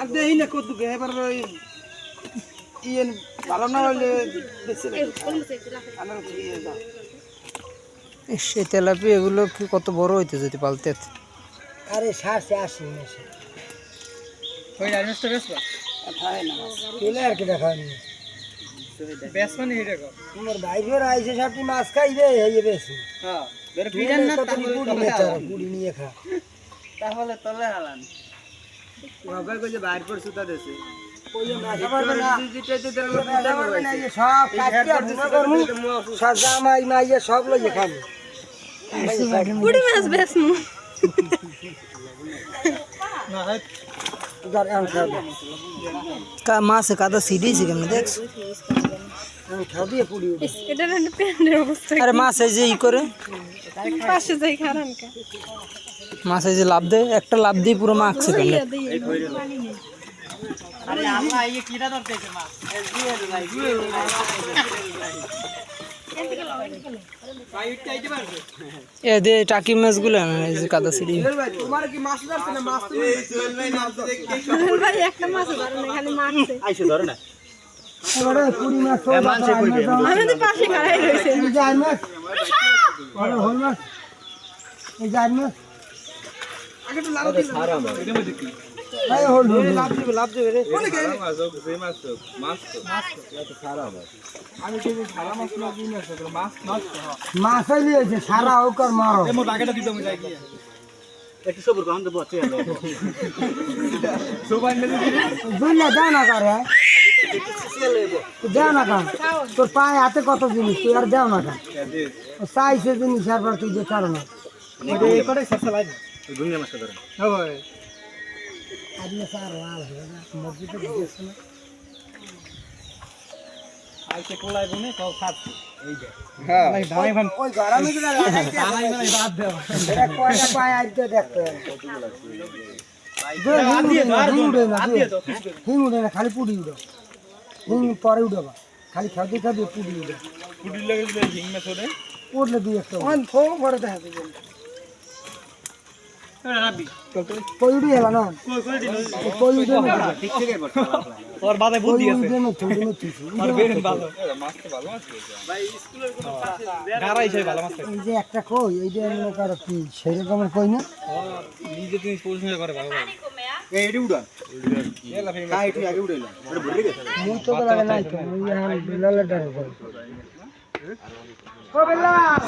আর দেই না কত গে এবার ওই ইয়েন ভালো না হলে সে তেলাপি এগুলো কি কত বড় হইতে যদি পালতে? আরে সারছে আসি ওই বেশ আর কি দেখায়নি বেশ মানে এটা তোমার ভাই আইসে মাছ খাইবে? বেশি। হ্যাঁ বের বিরান না তাহলে নিয়ে খা। তাহলে তলে হালান। বাইর পর সুতা দেছে। সব লইয়ে খাব। মাছ বেসমু কাদা সিডিয়েছে কেমন দেখছ? আরে মাছ এই যে ই করে। পাশে যাই খারান মাছ যে লাভ দেয়, একটা লাভ দিয়ে পুরো মাখছে কেন দেই আরে আল্লাহ কিরা ধরতেছে মা জুয়ে লাই জুয়ে এ দে টাকি মাছগুলো এই যে কাদা সিডি কি মাছ মাছ ভাই মাছ মাছ তো এই যে আই মাছ আরে হল মাছ এই যে আই মাছ তো লাভ দিল এই হল লাভ দিবে লাভ দিবে রে কোনে কে আমি তো সারা মাছ না দিই না তো মাছ মাছ মাছ হইলে হয়েছে সারা হোক আর মারো। মোর বাগেটা দিতে আমি যাই কি বুঝলে দাও না কারে দেও না কান তোর পায়ে হাতে কত জিনিস তুই আর দেও না কান চাইছে জিনিস আর তুই যে কারও না। করে শেষ লাই দুনিয়া মাছ ধরে হ্যাঁ আজকে স্যার লাল মসজিদে ঢুকেছে না আইতে কোলাই বনে কাও খাত এই যে। ধাই ভান ওই গরমে তো লাগাইতে ধাই বাদ দাও এটা কয়টা পায়ে আজকে দেখতে। হিং উড়ে না হিং উড়ে না খালি পুড়ি উড়ো হিং পরে উড়বা খালি খাদি খাদি পুড়ি উড়ে পুডির লাগে হিং মাছ ওরে উড়লে দুই একটা দেখা একটা কই এই যে করো কি কই না? নিজে করে ভালো উড়ান মুই তো লাগে নাই তো মুই এখন বিলালে